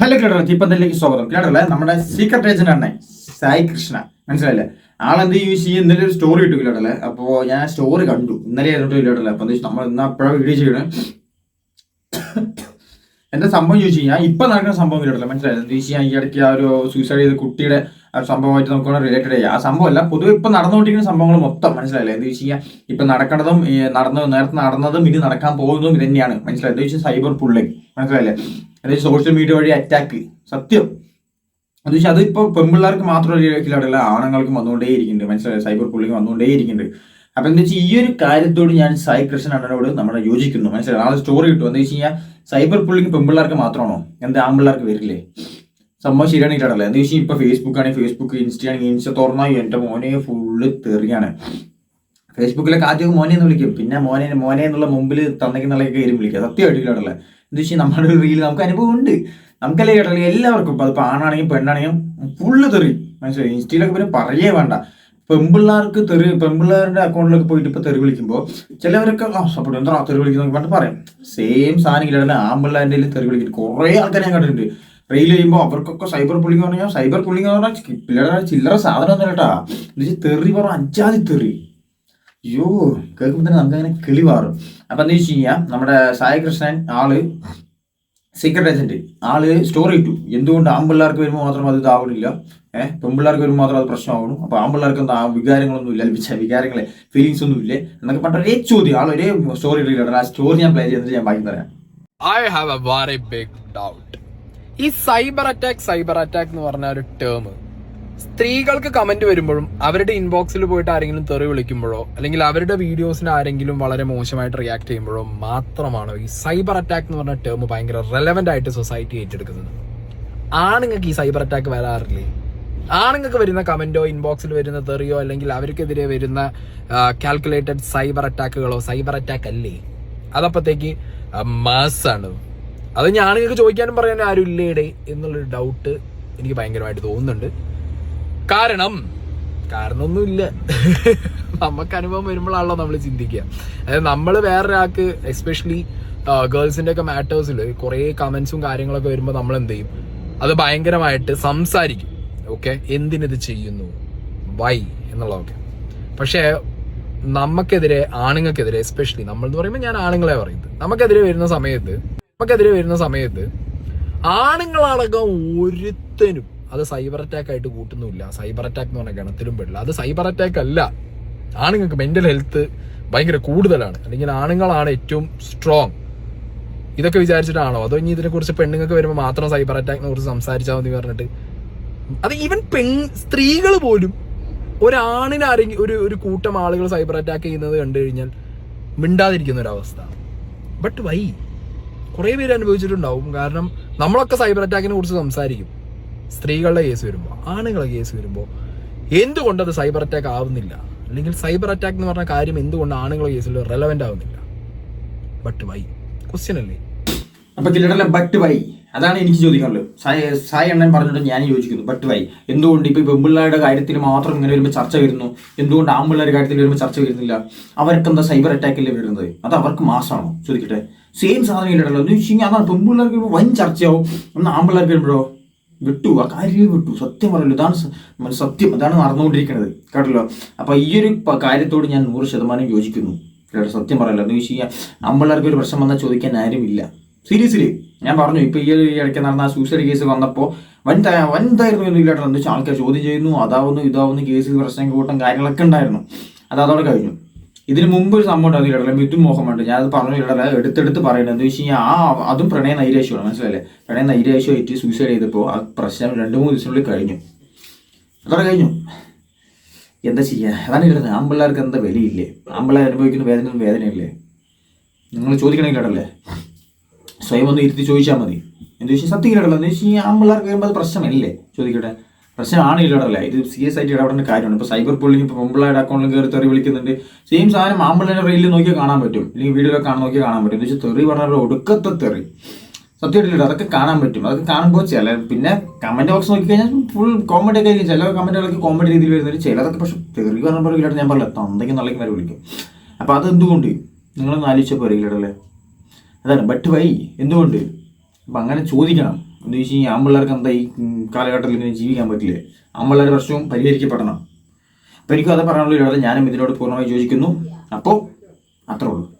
Hello കേട്ടോ ചീപ്പന്തലിലേക്ക് സ്വാഗതം. കേട്ടല്ലേ നമ്മുടെ സീക്രട്ട് ഏജന്റ് ആണ് സായി കൃഷ്ണ. മനസ്സിലായില്ലേ? ആളെന്ത് യൂസ് ചെയ്യും ഇന്നലെ ഒരു സ്റ്റോറി ഇട്ടു കേട്ടല്ലേ അപ്പോ ഞാൻ സ്റ്റോറി കണ്ടു. ഇന്നലെ ആയിരുന്നു കേട്ടല്ലേ അപ്പൊ നമ്മൾ ഇന്ന് അപ്പോഴാണ് വീഡിയോ ചെയ്യണം. എന്താ സംഭവം ചോദിച്ചു കഴിഞ്ഞാൽ ഇപ്പൊ നടക്കുന്ന സംഭവം കേട്ടല്ലേ മനസ്സിലായി ഈ ഇടയ്ക്ക് ആ ഒരു സൂസൈഡ് ചെയ്ത കുട്ടിയുടെ ആ സംഭവമായിട്ട് നമുക്ക് റിലേറ്റഡ് ചെയ്യാം. ആ സംഭവമല്ല പൊതുവെ ഇപ്പൊ നടന്നുകൊണ്ടിരിക്കുന്ന സംഭവങ്ങൾ മൊത്തം മനസ്സിലായില്ലേ? എന്താ വെച്ച് കഴിഞ്ഞാൽ ഇപ്പൊ നടക്കുന്നതും നടന്നു നേരത്തെ നടന്നതും ഇനി നടക്കാൻ പോകുന്നതും ഇത് തന്നെയാണ്. മനസ്സിലായത് എന്താ വെച്ചാൽ സൈബർ പുള്ളിങ് മനസ്സിലായില്ലേ? അതായത് സോഷ്യൽ മീഡിയ വഴി അറ്റാക്ക് സത്യം. എന്ന് വെച്ചാൽ അതിപ്പോ പെൺപിള്ളേർക്ക് മാത്രമല്ല ആണുങ്ങൾക്കും വന്നുകൊണ്ടേ ഇരിക്കുന്നുണ്ട് മനസ്സിലായി? സൈബർ പുള്ളിങ് വന്നുകൊണ്ടേ ഇരിക്കുന്നുണ്ട് അപ്പൊ എന്താ വെച്ചാൽ ഈ ഒരു കാര്യത്തോട് ഞാൻ സായി കൃഷ്ണൻ അണ്ണനോട് നമ്മുടെ യോജിക്കുന്നു. മനസ്സിലായി? നാളെ സ്റ്റോറി കിട്ടും എന്താ വെച്ച് കഴിഞ്ഞാൽ സൈബർ പുള്ളിങ് പെൺപിള്ളേർക്ക് മാത്രമാണോ? എന്താ ആൺപിള്ളേർക്ക് വരില്ലേ? സംഭവം ശരിയാണ് ഇല്ലടല്ലേ എന്താ വെച്ചാൽ ഇപ്പൊ ഫേസ്ബുക്ക് ആണെങ്കിൽ ഫേസ്ബുക്ക് ഇൻസ്റ്റ ആണെങ്കിൽ ഇൻസ്റ്റ തുറന്നാൽ എന്റെ മോനെ ഫുള്ള് തെറിയാണ്. ഫേസ്ബുക്കിലൊക്കെ ആദ്യം മോനെ എന്ന് വിളിക്കും. പിന്നെ മോനെ മോനെ എന്നുള്ള മുമ്പിൽ തന്നേക്കുന്നുള്ളതൊക്കെ കയറി വിളിക്കുക സത്യമായിട്ട് കേട്ടല്ലേ എന്താ വെച്ചാൽ നമ്മുടെ റീൽ നമുക്ക് അനുഭവം ഉണ്ട്. നമുക്കല്ലേ കേട്ടല്ലേ എല്ലാവർക്കും. ഇപ്പൊ അതിപ്പോ ആണാണെങ്കിലും പെണ്ണാണെങ്കിലും ഫുള്ള് തെറി. മനസ്സിലായി? ഇൻസ്റ്റയിലൊക്കെ പിന്നെ പറയേ വേണ്ട. പെമ്പിള്ളാർക്ക് തെറി പെമ്പിള്ളാരുടെ അക്കൗണ്ടിലൊക്കെ പോയിട്ട് ഇപ്പൊ തെറി വിളിക്കുമ്പോൾ ചിലവരൊക്കെ സപ്പോർട്ട് എന്താ തെറി വിളിക്കുന്ന പറഞ്ഞിട്ട് പറയും. സെയിം സാധനം ഇല്ലാതെ ആമ്പിള്ളാരുടെ തെറി വിളിക്കുന്നു കുറേ ആൾക്കാരെ ഞാൻ കണ്ടിട്ടുണ്ട്. റെയിൽ ചെയ്യുമ്പോൾ അവർക്കൊക്കെ സൈബർ പുള്ളിങ് പറഞ്ഞാൽ സൈബർ പുള്ളിങ് എന്ന് പറഞ്ഞാൽ പിള്ളേരുടെ ചില്ലറ സാധനം ഒന്നും കേട്ടാ എന്നുവെച്ചാൽ തെറി പറഞ്ഞ അഞ്ചാതി തെറി. അയ്യോ കേൾക്കുമ്പോൾ തന്നെ നമുക്ക് അങ്ങനെ കിളി മാറും അപ്പം എന്താ വെച്ച് കഴിഞ്ഞാൽ നമ്മുടെ സായകൃഷ്ണൻ ആൾ സീക്രട്ട് ഏജന്റ് ആൾ സ്റ്റോറി ഇട്ടു. എന്തുകൊണ്ട് ആമ്പിള്ളേർക്ക് വരുമ്പോൾ മാത്രം അത് ഇതാവണില്ല? ഏഹ് പെൺപിള്ളേർക്ക് വരുമ്പോൾ മാത്രം അത് പ്രശ്നമാവണം. അപ്പൊ ആമ്പിള്ളേർക്ക് എന്താ വികാരങ്ങളൊന്നും ഇല്ല ലഭിച്ച വികാരങ്ങളെ ഫീലിങ്സ് ഒന്നും ഇല്ലേ എന്നൊക്കെ പറഞ്ഞ ഒരേ ചോദ്യം. ആൾ ഒരേ സ്റ്റോറി ഇട്ടില്ല ആ സ്റ്റോറി ഞാൻ പ്ലേ ചെയ്തിട്ട് ഞാൻ ബാക്കി പറയാം. I have a very big doubt ഈ സൈബർ അറ്റാക്ക് സൈബർ അറ്റാക്ക് എന്ന് പറഞ്ഞ ഒരു ടേം സ്ത്രീകൾക്ക് കമന്റ് വരുമ്പോഴും അവരുടെ ഇൻബോക്സിൽ പോയിട്ട് ആരെങ്കിലും തെറി വിളിക്കുമ്പോഴോ അല്ലെങ്കിൽ അവരുടെ വീഡിയോസിന് ആരെങ്കിലും വളരെ മോശമായിട്ട് റിയാക്ട് ചെയ്യുമ്പോഴോ മാത്രമാണോ ഈ സൈബർ അറ്റാക്ക് എന്ന് പറഞ്ഞ ടേം ഭയങ്കര റെലവെന്റ് ആയിട്ട് സൊസൈറ്റി ഏറ്റെടുക്കുന്നത്. ആണുങ്ങൾക്ക് ഈ സൈബർ അറ്റാക്ക് വരാറില്ലേ? ആണുങ്ങൾക്ക് വരുന്ന കമന്റോ ഇൻബോക്സിൽ വരുന്ന തെറിയോ അല്ലെങ്കിൽ അവർക്കെതിരെ വരുന്ന കാൽക്കുലേറ്റഡ് സൈബർ അറ്റാക്കുകളോ സൈബർ അറ്റാക്ക് അല്ലേ? അതപ്പോഴത്തേക്ക് മാസാണ് അത് ഞാൻ നിങ്ങൾക്ക് ചോദിക്കാനും പറയാനും ആരും ഇല്ലേടെ എന്നുള്ളൊരു ഡൗട്ട് എനിക്ക് ഭയങ്കരമായിട്ട് തോന്നുന്നുണ്ട്. കാരണം കാരണമൊന്നുമില്ല. നമുക്ക് അനുഭവം വരുമ്പോഴാണല്ലോ നമ്മൾ ചിന്തിക്കുക. അതായത് നമ്മൾ വേറൊരാൾക്ക് എസ്പെഷ്യലി ഗേൾസിന്റെ ഒക്കെ മാറ്റേഴ്സിൽ കുറേ കമൻസും കാര്യങ്ങളൊക്കെ വരുമ്പോൾ നമ്മൾ എന്ത് ചെയ്യും അത് ഭയങ്കരമായിട്ട് സംസാരിക്കും. ഓക്കെ എന്തിനിത് ചെയ്യുന്നു? വൈ എന്നുള്ളതൊക്കെ. പക്ഷേ നമുക്കെതിരെ ആണുങ്ങൾക്കെതിരെ എസ്പെഷ്യലി നമ്മൾ എന്ന് പറയുമ്പോൾ ഞാൻ ആണുങ്ങളെ പറയുന്നത്. നമുക്കെതിരെ വരുന്ന സമയത്ത് നമുക്കെതിരെ വരുന്ന സമയത്ത് ആണുങ്ങളടക്കം ഒരുത്തനും അത് സൈബർ അറ്റാക്ക് ആയിട്ട് കൂട്ടുന്നില്ല സൈബർ അറ്റാക്ക് എന്ന് പറഞ്ഞ ഗണത്തിലും പെടില്ല. അത് സൈബർ അറ്റാക്ക് അല്ല. ആണുങ്ങൾക്ക് മെന്റൽ ഹെൽത്ത് ഭയങ്കര കൂടുതലാണ്. അല്ലെങ്കിൽ ആണുങ്ങളാണ് ഏറ്റവും സ്ട്രോങ് ഇതൊക്കെ വിചാരിച്ചിട്ടാണോ? അതോ ഇനി ഇതിനെക്കുറിച്ച് പെണ്ണുങ്ങൾക്ക് വരുമ്പോൾ മാത്രം സൈബർ അറ്റാക്കിനെ കുറിച്ച് സംസാരിച്ചാൽ മതി പറഞ്ഞിട്ട്? അത് ഈവൻ പെൺ സ്ത്രീകൾ പോലും ഒരാണിനെ ആരെങ്കിലും ഒരു ഒരു കൂട്ടം ആളുകൾ സൈബർ അറ്റാക്ക് ചെയ്യുന്നത് കണ്ടു കഴിഞ്ഞാൽ മിണ്ടാതിരിക്കുന്ന ഒരവസ്ഥ. ബട്ട് വൈ കുറേ പേര് അനുഭവിച്ചിട്ടുണ്ടാവും. കാരണം നമ്മളൊക്കെ സൈബർ അറ്റാക്കിനെ കുറിച്ച് സംസാരിക്കും. സ്ത്രീകളുടെ കേസ് വരുമ്പോൾ ആണുങ്ങളുടെ കേസ് വരുമ്പോൾ എന്തുകൊണ്ട് അത് സൈബർ അറ്റാക്ക് ആവുന്നില്ല? അല്ലെങ്കിൽ സൈബർ അറ്റാക്ക് എന്ന് പറഞ്ഞ കാര്യം എന്തുകൊണ്ട് ആണുങ്ങളുടെ കേസിൽ റെലവെന്റ് ആവുന്നില്ല? ബട്ട് വൈ ക്വസ്റ്റ്യൻ അല്ലേ? അപ്പൊ കില്ലടല്ല ബട്ട് വൈ അതാണ് എനിക്ക് ചോദിക്കാനുള്ളത്. സായി സായി അണ്ണൻ പറഞ്ഞിട്ട് ഞാൻ യോജിക്കുന്നു. ബട്ട് വൈ എന്തുകൊണ്ട് ഇപ്പൊ പെമ്പിള്ളേരുടെ കാര്യത്തിൽ മാത്രം ഇങ്ങനെ വരുമ്പോൾ ചർച്ച വരുന്നു? എന്തുകൊണ്ട് ആൺപിള്ളേരുടെ കാര്യത്തിൽ വരുമ്പോൾ ചർച്ച വരുന്നില്ല? അവർക്ക് എന്താ സൈബർ അറ്റാക്കല്ലേ വരുന്നത്? അത് അവർക്ക് മാസമാണോ ചോദിക്കട്ടെ. സെയിം സാധനം ഇല്ലല്ലോ എന്ന് വെച്ച് കഴിഞ്ഞാൽ അതാണ് പെൺപിള്ളേർക്ക് വൻ ചർച്ചയാവും. ഒന്ന് ആമ്പിള്ളേർക്ക് വരുമ്പോഴോ? വിട്ടു. ആ കാര്യം വിട്ടു. സത്യം പറയല്ലോ ഇതാണ് സത്യം. അതാണ് നടന്നുകൊണ്ടിരിക്കുന്നത് കേട്ടല്ലോ? അപ്പൊ ഈ ഒരു കാര്യത്തോട് ഞാൻ നൂറ് ശതമാനം യോജിക്കുന്നു. കേട്ടോ സത്യം പറയല്ലോ. എന്ന് വെച്ച് കഴിഞ്ഞാൽ ആമ്പിള്ളേർക്ക് ഒരു പ്രശ്നം വന്നാൽ ചോദിക്കാൻ ആരുമില്ല. സീരിയസ്ലി ഞാൻ പറഞ്ഞു. ഇപ്പൊ ഈ ഇടയ്ക്ക് നടന്ന സൂസൈഡ് കേസ് വന്നപ്പോൾ വൻ വൻതായിരുന്നു വൻ ഇതായിരുന്നു എന്ന് ഇല്ലാട്ടോ എന്താ വെച്ചാൽ ആൾക്കാർ ചോദ്യം ചെയ്യുന്നു. അതാവുന്നു ഇതാവുന്നു കേസ് പ്രശ്നം കൂട്ടം കാര്യങ്ങളൊക്കെ ഉണ്ടായിരുന്നു. അത് അതോടെ കഴിഞ്ഞു. ഇതിന് മുമ്പ് ഒരു സംഭവം ഉണ്ടായിരുന്നു ഇടല മിഥുൻ മോഹമുണ്ട് ഞാൻ അത് പറഞ്ഞു ഇടല എടുത്തെടുത്ത് പറയുന്നത് എന്താ വെച്ച് കഴിഞ്ഞാൽ ആ അതും പ്രണയ നൈരാശ്യമാണ് മനസ്സിലല്ലേ പ്രണയ നൈരാശ്യമായിട്ട് സൂയിസൈഡ് ചെയ്തപ്പോൾ ആ പ്രശ്നം രണ്ട് മൂന്ന് ദിവസത്തിനുള്ളിൽ കഴിഞ്ഞു. അതോടെ കഴിഞ്ഞു. എന്താ ചെയ്യുക അതാണ് ഇടുന്നത് ആമ്പിള്ളേർക്ക് എന്താ വിലയില്ലേ? ആമ്പിള്ളേർ അനുഭവിക്കുന്ന വേദന വേദനയില്ലേ? നിങ്ങൾ ചോദിക്കണമെങ്കിൽ ഇടല്ലേ സ്വയം ഒന്ന് ഇരുത്തി ചോദിച്ചാൽ മതി. എന്താ വെച്ചാൽ സത്യം ഇടല എന്ന് വെച്ച് കഴിഞ്ഞാൽ ആമ്പിള്ളേർക്ക് വരുമ്പോൾ അത് പ്രശ്നമല്ലേ? ചോദിക്കട്ടെ. പ്രശ്നമാണ് ഇല്ലടല്ല ഇത് സീരിയസ് ആയിട്ട് ഇടപെടേണ്ട കാര്യമാണ്. ഇപ്പോൾ സൈബർ പുള്ളിങ് ഇപ്പോൾ പെമ്പിള്ളേരുടെ അക്കൗണ്ടിൽ കയറി തെറി വിളിക്കുന്നുണ്ട്. സെയിം സാധനം ആമ്പിള്ളേരുടെ റീലിൽ നോക്കിയാൽ കാണാൻ പറ്റും. അല്ലെങ്കിൽ വീഡിയോയിൽ കാണാൻ നോക്കിയാൽ കാണാൻ പറ്റും. എന്ന് വെച്ചാൽ തെറി പറഞ്ഞാൽ ഒടുക്കത്തെ തെറി. സത്യമായിട്ടില്ല അതൊക്കെ കാണാൻ പറ്റും. അതൊക്കെ കാണുമ്പോൾ ചില പിന്നെ കമന്റ് ബോക്സ് നോക്കി കഴിഞ്ഞാൽ ഫുൾ കോമഡി ഒക്കെ ആയിരിക്കും. ചില കമന്റുകളൊക്കെ കോമഡി രീതിയിൽ വരുന്നത് ചിലതൊക്കെ പക്ഷെ തെറി പറഞ്ഞപ്പോൾ ഇല്ലാട്ട് ഞാൻ പറയില്ല തന്തയ്ക്ക് നല്ലയ്ക്ക് വരെ വിളിക്കും. അപ്പോൾ അതെന്തുകൊണ്ട് നിങ്ങളൊന്ന് ആലോചിച്ചപ്പോൾ അറിയില്ലടല്ലേ അതാണ് ബട്ട് വൈ എന്തുകൊണ്ട്? അപ്പം അങ്ങനെ ചോദിക്കണം. എന്ന് വെച്ച് കഴിഞ്ഞാൽ ആമ്പിള്ളേർക്ക് എന്താ ഈ കാലഘട്ടത്തിൽ ഇങ്ങനെ ജീവിക്കാൻ പറ്റില്ലേ? ആമ്പിള്ളേരുടെ പ്രശ്നവും പരിഹരിക്കപ്പെടണം. അപ്പോൾ എനിക്കും അത് പറയാനുള്ള ഒരു ഞാനും ഇതിനോട് പൂർണമായി യോജിക്കുന്നു. അപ്പോൾ അത്രേ ഉള്ളൂ.